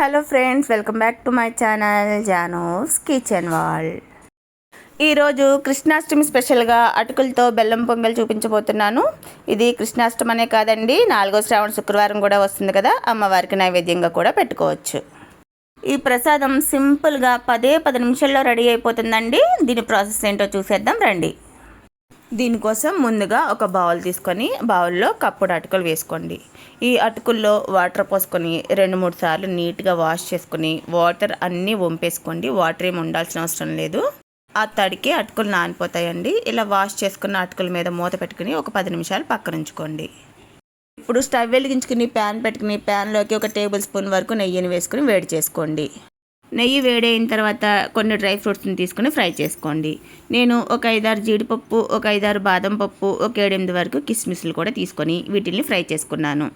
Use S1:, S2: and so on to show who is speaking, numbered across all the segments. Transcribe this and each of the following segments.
S1: Hello friends welcome back to my channel Jano's kitchen wall. ఈరోజు కృష్ణాష్టమి స్పెషల్గా అటుకులతో బెల్లం పొంగల్ చూపించబోతున్నాను. ఇది కృష్ణాష్టమి అనే కాదండి నాలుగో శ్రావణ శుక్రవారం కూడా వస్తుంది కదా అమ్మవారికి నైవేద్యంగా కూడా పెట్టుకోవచ్చు. ఈ ప్రసాదం సింపుల్గా పదే పది నిమిషాల్లో రెడీ అయిపోతుందండి. దీని ప్రాసెస్ ఏంటో చూసేద్దాం రండి. దీనికోసం ముందుగా ఒక బౌల్ తీసుకొని బౌల్లో కప్పుడు అటుకులు వేసుకోండి. ఈ అటుకుల్లో వాటర్ పోసుకొని రెండు మూడు సార్లు నీట్గా వాష్ చేసుకొని వాటర్ అన్నీ వంపేసుకోండి. వాటర్ ఏమి ఉండాల్సిన అవసరం లేదు. ఆ తడికి అటుకులు నానిపోతాయండి. ఇలా వాష్ చేసుకున్న అటుకుల మీద మూత పెట్టుకుని ఒక పది నిమిషాలు పక్కన ఉంచుకోండి. ఇప్పుడు స్టవ్ వెలిగించుకుని ప్యాన్ పెట్టుకుని ప్యాన్లోకి ఒక టేబుల్ స్పూన్ వరకు నెయ్యిని వేసుకుని వేడి చేసుకోండి. నెయ్యి వేడైన తర్వాత కొన్ని డ్రై ఫ్రూట్స్ని తీసుకుని ఫ్రై చేసుకోండి. నేను ఒక ఐదారు జీడిపప్పు ఒక ఐదారు బాదం పప్పు ఒక ఏడెనిమిది వరకు కిస్మిస్లు కూడా తీసుకొని వీటిని ఫ్రై చేసుకున్నాను.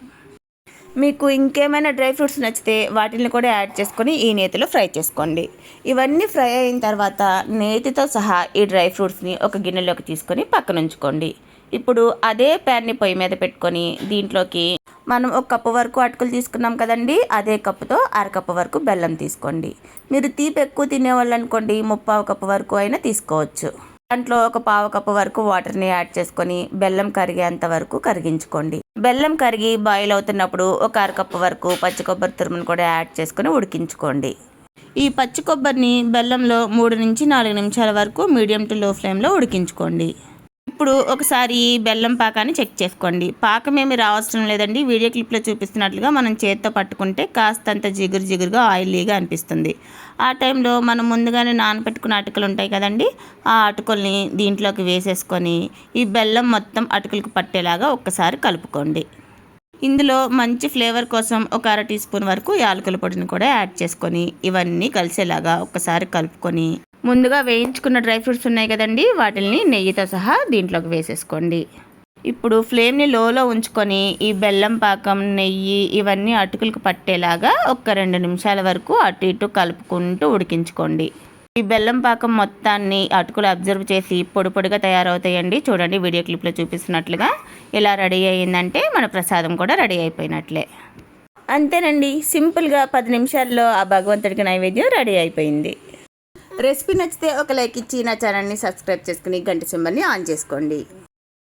S1: మీకు ఇంకేమైనా డ్రై ఫ్రూట్స్ నచ్చితే వాటిని కూడా యాడ్ చేసుకొని ఈ నేతిలో ఫ్రై చేసుకోండి. ఇవన్నీ ఫ్రై అయిన తర్వాత నేతితో సహా ఈ డ్రై ఫ్రూట్స్ని ఒక గిన్నెలోకి తీసుకొని పక్కన ఉంచుకోండి ఇప్పుడు అదే ప్యాన్ని పొయ్యి మీద పెట్టుకొని దీంట్లోకి మనం ఒక కప్పు వరకు అటుకులు తీసుకున్నాం కదండి అదే కప్పుతో అరకప్పు వరకు బెల్లం తీసుకోండి. మీరు తీపి ఎక్కువ తినేవాళ్ళు అనుకోండి ముప్పావు కప్పు వరకు అయినా తీసుకోవచ్చు. దాంట్లో ఒక పావు కప్పు వరకు వాటర్ని యాడ్ చేసుకొని బెల్లం కరిగేంత వరకు కరిగించుకోండి. బెల్లం కరిగి బాయిల్ అవుతున్నప్పుడు ఒక అరకప్పు వరకు పచ్చి కొబ్బరి తురుమును కూడా యాడ్ చేసుకొని ఉడికించుకోండి. ఈ పచ్చి కొబ్బరిని బెల్లంలో మూడు నుంచి నాలుగు నిమిషాల వరకు మీడియం టు లో ఫ్లేమ్లో ఉడికించుకోండి. ఇప్పుడు ఒకసారి బెల్లం పాకాన్ని చెక్ చేసుకోండి. పాకం ఏమి రావసరం లేదండి. వీడియో క్లిప్లో చూపిస్తున్నట్లుగా మనం చేత్తో పట్టుకుంటే కాస్తంత జిగురు జిగురుగా ఆయిలీగా అనిపిస్తుంది. ఆ టైంలో మనం ముందుగానే నానబెట్టుకున్న అటుకులు ఉంటాయి కదండి ఆ అటుకుల్ని దీంట్లోకి వేసేసుకొని ఈ బెల్లం మొత్తం అటుకులకు పట్టేలాగా ఒక్కసారి కలుపుకోండి. ఇందులో మంచి ఫ్లేవర్ కోసం ఒక అర టీ స్పూన్ వరకు యాలకుల పొడిని కూడా యాడ్ చేసుకొని ఇవన్నీ కలిసేలాగా ఒక్కసారి కలుపుకొని ముందుగా వేయించుకున్న డ్రై ఫ్రూట్స్ ఉన్నాయి కదండి వాటిని నెయ్యితో సహా దీంట్లోకి వేసేసుకోండి. ఇప్పుడు ఫ్లేమ్ని లోలో ఉంచుకొని ఈ బెల్లం పాకం నెయ్యి ఇవన్నీ అటుకులకు పట్టేలాగా ఒక రెండు నిమిషాల వరకు అటు ఇటు కలుపుకుంటూ ఉడికించుకోండి. ఈ బెల్లం పాకం మొత్తాన్ని అటుకులు అబ్జర్వ్ చేసి పొడి పొడిగా తయారవుతాయండి. చూడండి వీడియో క్లిప్లో చూపిస్తున్నట్లుగా ఇలా రెడీ అయ్యిందంటే మన ప్రసాదం కూడా రెడీ అయిపోయినట్లే. అంతేనండి సింపుల్గా పది నిమిషాల్లో ఆ భగవంతుడికి నైవేద్యం రెడీ అయిపోయింది. రెసిపీ నచ్చితే ఒక లైక్ ఇచ్చి నా ఛానల్ని సబ్స్క్రైబ్ చేసుకుని గంట సింబల్ని ఆన్ చేసుకోండి.